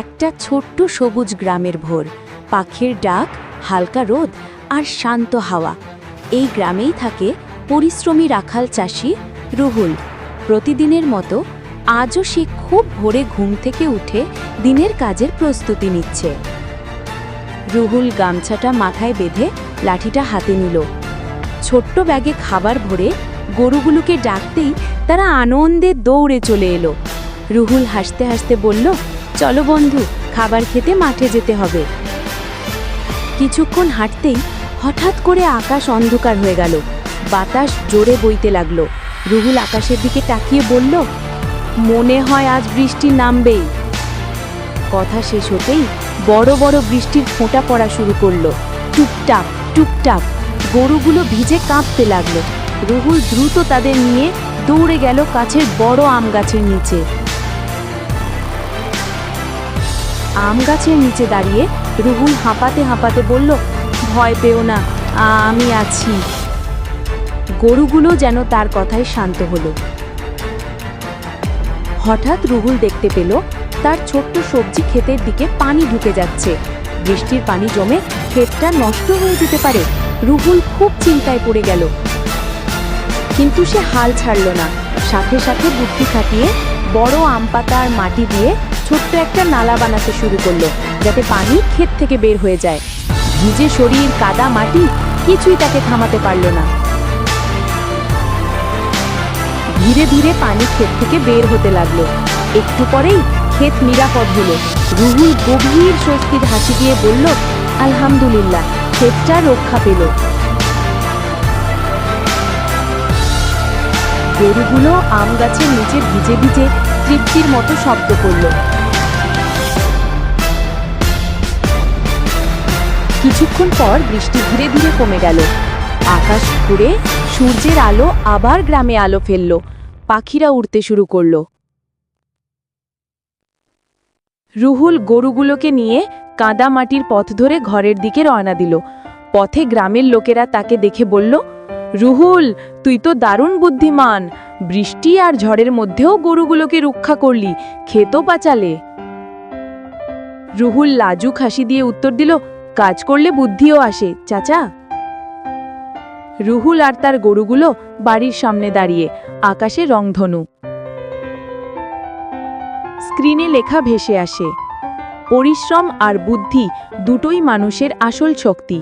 একটা ছোট্ট সবুজ গ্রামের ভোর। পাখির ডাক, হালকা রোদ আর শান্ত হাওয়া। এই গ্রামেই থাকে পরিশ্রমী রাখাল চাষি রুহুল। প্রতিদিনের মতো আজও সে খুব ভোরে ঘুম থেকে উঠে দিনের কাজের প্রস্তুতি নিচ্ছে। রুহুল গামছাটা মাথায় বেঁধে লাঠিটা হাতে নিল। ছোট্ট ব্যাগে খাবার ভরে গরুগুলোকে ডাকতেই তারা আনন্দে দৌড়ে চলে এলো। রুহুল হাসতে হাসতে বলল চলো বন্ধু, খাবার খেতে মাঠে যেতে হবে। কিছুক্ষণ হাঁটতেই হঠাৎ করে আকাশ অন্ধকার হয়ে গেল। বাতাস জোরে বইতে লাগল। রুহুল আকাশের দিকে তাকিয়ে বলল, মনে হয় আজ বৃষ্টি নামবেই। কথা শেষ হতেই বড় বড় বৃষ্টির ফোঁটা পড়া শুরু করল। টুকটাক টুকটাক গরুগুলো ভিজে কাঁপতে লাগল। রুহুল দ্রুত তাদের নিয়ে দৌড়ে গেল কাছের বড় আম গাছের নিচে। আম গাছের নিচে দাঁড়িয়ে রুহুল হাঁপাতে হাঁপাতে বলল, ভয় পেও না, আমি আছি। গরুগুলো যেন তার কথায় শান্ত হলো। হঠাৎ রুহুল দেখতে পেল, তার ছোট্ট সবজি ক্ষেতের দিকে পানি ঢুকে যাচ্ছে। বৃষ্টির পানি জমে ক্ষেতটা নষ্ট হয়ে যেতে পারে, রুহুল খুব চিন্তায় পড়ে গেল। কিন্তু সে হাল ছাড়ল না। সাথে সাথে বুদ্ধি খাটিয়ে বড় আম পাতা আর মাটি দিয়ে ছোট্ট একটা নালা বানাতে শুরু করল, যাতে পানি ক্ষেত থেকে বের হয়ে যায়। ভিজে শরীর, কাদা, মাটি কিছুই তাকে থামাতে পারল না। ধীরে ধীরে পানি ক্ষেত থেকে বের হতে লাগল। একটু পরেই ক্ষেত নিরাপদ হলো। রুহুল গভীর স্বস্তির হাসি দিয়ে বলল, আলহামদুলিল্লাহ, ক্ষেতটা রক্ষা পেল। গরুগুলো আম গাছের নিচে ভিজে ভিজে তৃপ্তির মতো শব্দ করল। কিছুক্ষণ পর বৃষ্টি ধীরে ধীরে কমে গেল। আকাশ ঘুরে সূর্যের আলো আবার গ্রামে আলো ফেলল। পাখিরা উড়তে শুরু করল। রুহুল গরুগুলোকে নিয়ে কাদা মাটির পথ ধরে ঘরের দিকে রওনা দিল। পথে গ্রামের লোকেরা তাকে দেখে বলল, রুহুল, তুই তো দারুণ বুদ্ধিমান। বৃষ্টি আর ঝড়ের মধ্যেও গরুগুলোকে রক্ষা করলি খেতো বাঁচালে। রুহুল লাজুক হাসি দিয়ে উত্তর দিল কাজ করলে বুদ্ধিও আসে, চাচা। রুহুল আর তার গরুগুলো বাড়ির সামনে দাঁড়িয়ে আকাশে রংধনু। স্ক্রিনে লেখা ভেসে আসে, পরিশ্রম আর বুদ্ধি দুটোই মানুষের আসল শক্তি।